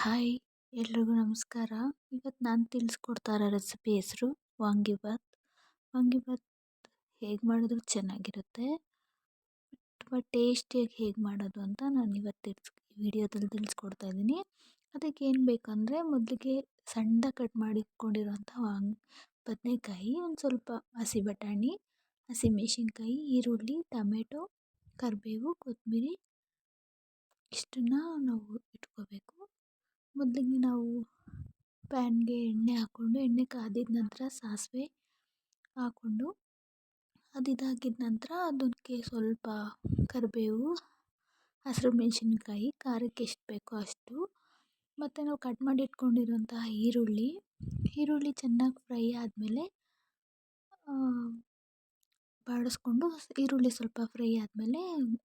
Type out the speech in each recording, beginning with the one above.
Hi, ಎಲ್ರಿಗೂ ನಮಸ್ಕಾರ. ಇವತ್ತು ನಾನು ತಿಳಿಸ್ಕೊಡ್ತಾ ಇರೋ ರೆಸಿಪಿ ಹೆಸರು ವಾಂಗಿಭಾತ್. ವಾಂಗಿಭಾತ್ ಹೇಗೆ ಮಾಡಿದ್ರು ಚೆನ್ನಾಗಿರುತ್ತೆ, ತುಂಬ ಟೇಸ್ಟಿಯಾಗಿ ಹೇಗೆ ಮಾಡೋದು ಅಂತ ನಾನು ಇವತ್ತು ತಿಳಿಸ್ ವಿಡಿಯೋದಲ್ಲಿ ತಿಳಿಸ್ಕೊಡ್ತಾ ಇದ್ದೀನಿ. ಅದಕ್ಕೆ ಏನು ಬೇಕಂದರೆ ಮೊದಲಿಗೆ ಸಣ್ಣ ಕಟ್ ಮಾಡಿ ಇಟ್ಕೊಂಡಿರೋಂಥ ವಾಂಗ್, ಬದನೇಕಾಯಿ, ಒಂದು ಸ್ವಲ್ಪ ಹಸಿ ಬಟಾಣಿ ಹಸಿಮೆಣ್ಸಿನ್ಕಾಯಿ ಈರುಳ್ಳಿ, ಟೊಮೆಟೊ, ಕರಿಬೇವು ಕೊತ್ತಂಬರಿ ಇಷ್ಟನ್ನು ನಾವು ಇಟ್ಕೋಬೇಕು. ಮೊದಲಿಗೆ ನಾವು ಪ್ಯಾನ್ಗೆ ಎಣ್ಣೆ ಹಾಕ್ಕೊಂಡು, ಎಣ್ಣೆ ಕಾದಿದ ನಂತರ ಸಾಸಿವೆ ಹಾಕ್ಕೊಂಡು, ಅದು ಇದಾಗಿದ ನಂತರ ಅದಕ್ಕೆ ಸ್ವಲ್ಪ ಕರಿಬೇವು, ಹಸಿರು ಮೆಣಸಿನ್ಕಾಯಿ, ಖಾರಕ್ಕೆ ಎಷ್ಟು ಬೇಕೋ ಅಷ್ಟು. ಮತ್ತು ನಾವು ಕಟ್ ಮಾಡಿ ಇಟ್ಕೊಂಡಿರೋಂತಹ ಈರುಳ್ಳಿ ಈರುಳ್ಳಿ ಚೆನ್ನಾಗಿ ಫ್ರೈ ಆದಮೇಲೆ ಬಾಡಿಸ್ಕೊಂಡು ಈರುಳ್ಳಿ ಸ್ವಲ್ಪ ಫ್ರೈ ಆದಮೇಲೆ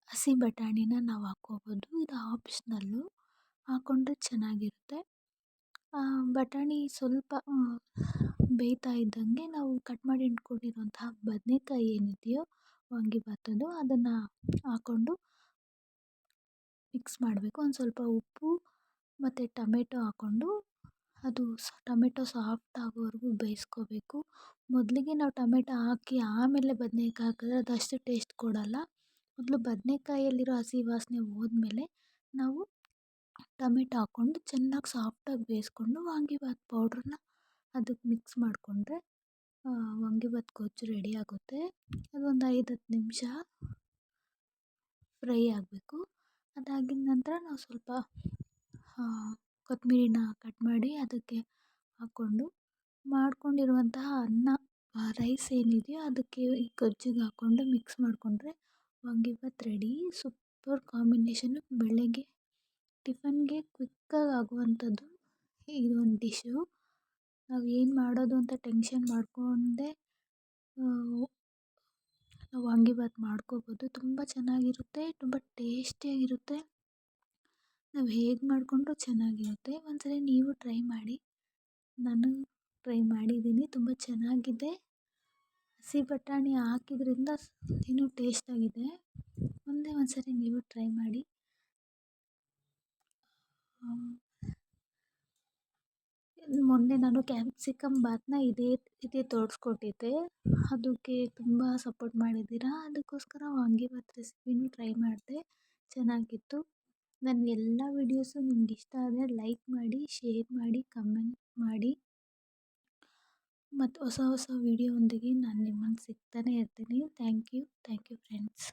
ಹಸಿ ಬಟಾಣಿನ ನಾವು ಹಾಕ್ಕೋಬೋದು. ಇದು ಆಪ್ಷನಲ್ಲು. ಹಾಕ್ಕೊಂಡ್ರೆ ಚೆನ್ನಾಗಿರುತ್ತೆ. ಬಟಾಣಿ ಸ್ವಲ್ಪ ಬೇಯ್ತಾ ಇದ್ದಂಗೆ ನಾವು ಕಟ್ ಮಾಡಿ ಇಟ್ಕೊಂಡಿರುವಂತಹ ಬದನೇಕಾಯಿ ಏನಿದೆಯೋ ವಾಂಗಿಬಾತದ್ದು ಅದನ್ನು ಹಾಕ್ಕೊಂಡು ಮಿಕ್ಸ್ ಮಾಡಬೇಕು. ಒಂದು ಸ್ವಲ್ಪ ಉಪ್ಪು ಮತ್ತು ಟೊಮೆಟೊ ಹಾಕ್ಕೊಂಡು ಅದು ಟೊಮೆಟೊ ಸಾಫ್ಟ್ ಆಗೋವರೆಗೂ ಬೇಯಿಸ್ಕೋಬೇಕು. ಮೊದಲಿಗೆ ನಾವು ಟೊಮೆಟೊ ಹಾಕಿ ಆಮೇಲೆ ಬದನೇಕಾಯಿ ಹಾಕಿದ್ರೆ ಅದು ಅಷ್ಟು ಟೇಸ್ಟ್ ಕೊಡೋಲ್ಲ. ಮೊದಲು ಬದನೇಕಾಯಲ್ಲಿರೋ ಹಸಿ ವಾಸನೆ ಹೋದ್ಮೇಲೆ ನಾವು ಟೊಮೆಟೊ ಹಾಕ್ಕೊಂಡು ಚೆನ್ನಾಗಿ ಸಾಫ್ಟಾಗಿ ಬೇಯಿಸ್ಕೊಂಡು ವಾಂಗಿಬಾತ್ ಪೌಡ್ರನ್ನ ಅದಕ್ಕೆ ಮಿಕ್ಸ್ ಮಾಡಿಕೊಂಡ್ರೆ ವಾಂಗಿಬಾತ್ ಗೊಜ್ಜು ರೆಡಿ ಆಗುತ್ತೆ. ಅದೊಂದು ಐದು ಹತ್ತು ನಿಮಿಷ ಫ್ರೈ ಆಗಬೇಕು. ಅದಾಗಿದ ನಂತರ ನಾವು ಸ್ವಲ್ಪ ಕೊತ್ತಂಬ್ರಿನ ಕಟ್ ಮಾಡಿ ಅದಕ್ಕೆ ಹಾಕ್ಕೊಂಡು ಮಾಡ್ಕೊಂಡಿರುವಂತಹ ಅನ್ನ ರೈಸ್ ಏನಿದೆಯೋ ಅದಕ್ಕೆ ಈ ಗೊಜ್ಜಿಗೆ ಹಾಕ್ಕೊಂಡು ಮಿಕ್ಸ್ ಮಾಡಿಕೊಂಡ್ರೆ ವಾಂಗಿಬಾತ್ ರೆಡಿ ಸೂಪರ್ ಕಾಂಬಿನೇಷನ್ ಬೆಳಗ್ಗೆ ಟಿಫನ್ಗೆ ಕ್ವಿಕ್ಕಾಗಿ ಆಗುವಂಥದ್ದು ಒಂದು ಡಿಶ್ಶು. ನಾವು ಏನು ಮಾಡೋದು ಅಂತ ಟೆನ್ಷನ್ ಮಾಡ್ಕೊಂಡೆ ನಾವು ವಾಂಗಿಬಾತ್ ಮಾಡ್ಕೋಬೋದು. ತುಂಬ ಚೆನ್ನಾಗಿರುತ್ತೆ, ತುಂಬ ಟೇಸ್ಟಿಯಾಗಿರುತ್ತೆ. ನಾವು ಹೇಗೆ ಮಾಡಿಕೊಂಡ್ರೂ ಚೆನ್ನಾಗಿರುತ್ತೆ. ಒಂದ್ಸಲ ನೀವು ಟ್ರೈ ಮಾಡಿ. ನಾನು ಟ್ರೈ ಮಾಡಿದ್ದೀನಿ, ತುಂಬ ಚೆನ್ನಾಗಿದೆ. ಹಸಿ ಬಟಾಣಿ ಹಾಕಿದ್ರಿಂದ ಇನ್ನೂ ಟೇಸ್ಟಾಗಿದೆ. ಒಂದೇ ಒಂದ್ಸರಿ ನೀವು ಟ್ರೈ ಮಾಡಿ. ಮೊನ್ನೆ ನಾನು ಕ್ಯಾಪ್ಸಿಕಮ್ ಬಾತನ್ನ ಇದೇ ಇದೇ ತೋರಿಸ್ಕೊಟ್ಟಿದ್ದೆ. ಅದಕ್ಕೆ ತುಂಬ ಸಪೋರ್ಟ್ ಮಾಡಿದ್ದೀರಾ? ಅದಕ್ಕೋಸ್ಕರ ವಾಂಗಿಬಾತ್ ರೆಸಿಪಿನೂ ಟ್ರೈ ಮಾಡಿದೆ. ಚೆನ್ನಾಗಿತ್ತು. ನನ್ನ ಎಲ್ಲ ವೀಡಿಯೋಸು ನಿಮ್ಗೆ ಇಷ್ಟ ಆದರೆ ಲೈಕ್ ಮಾಡಿ, ಶೇರ್ ಮಾಡಿ, ಕಮೆಂಟ್ ಮಾಡಿ. ಮತ್ತು ಹೊಸ ಹೊಸ ವೀಡಿಯೊಂದಿಗೆ ನಾನು ನಿಮ್ಮನ್ನು ಸಿಗ್ತಾನೆ ಇರ್ತೀನಿ. Thank you. Thank you friends.